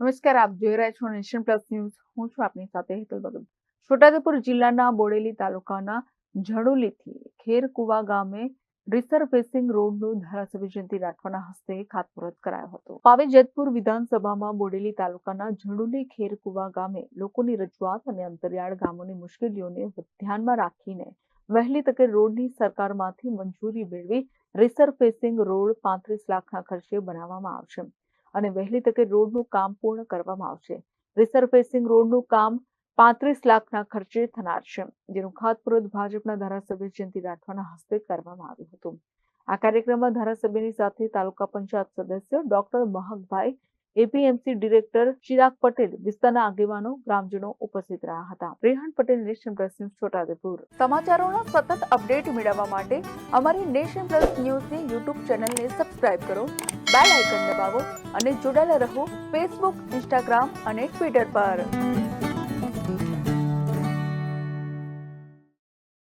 નમસ્કાર, આપ જોઈ રહ્યા છો નેશન પ્લસ ન્યૂઝ. હું છું આપની સાથે હેતલ ભગત. છોટાઉદેપુર જિલ્લાના બોડેલી તાલુકાના ઝડુલીથી ખેરકુવા ગામે રિસરફેસિંગ રોડનું ધારાસભ્ય જયંતિ રાઠવાના હસ્તે ખાતમુહૂર્ત કરાયો હતો. પાવે જેતપુર વિધાનસભામાં બોડેલી તાલુકાના ઝડુલી ખેરકુવા ગામે લોકોની રજૂઆત અને અંતરિયાળ ગામોની મુશ્કેલીઓને ધ્યાનમાં રાખીને વહેલી તકે રોડની સરકારમાંથી મંજૂરી મેળવી રિસરફેસિંગ રોડ પાંત્રીસ લાખના ખર્ચે બનાવવામાં આવશે. અને વહેલી તકે રોડનું કામ પૂર્ણ કરવામાં આવશે. રિસરફેસિંગ રોડનું કામ પાંત્રીસ લાખના ખર્ચે થનાર છે, જેનું ખાતમુહૂર્ત ભાજપના ધારાસભ્ય જયંતિ રાઠવાના હસ્તે કરવામાં આવ્યું હતું. આ કાર્યક્રમમાં ધારાસભ્યની સાથે તાલુકા પંચાયત સદસ્ય doctor Mahakbhai APMC director Chirag Patel વિસ્તારના આગેવાનો ગ્રામજનો ઉપસ્થિત રહ્યા હતા. Rehan Patel, nation plus news, Chhotaudepur. સમાચારોના સતત અપડેટ મેળવવા માટે અમારી નેશન પ્લસ ન્યૂઝની યુટ્યુબ ચેનલને સબસ્ક્રાઇબ કરો, બેલ આઇકન દબાવો અને જોડાયેલા રહો ફેસબુક, ઇન્સ્ટાગ્રામ અને ટ્વિટર પર.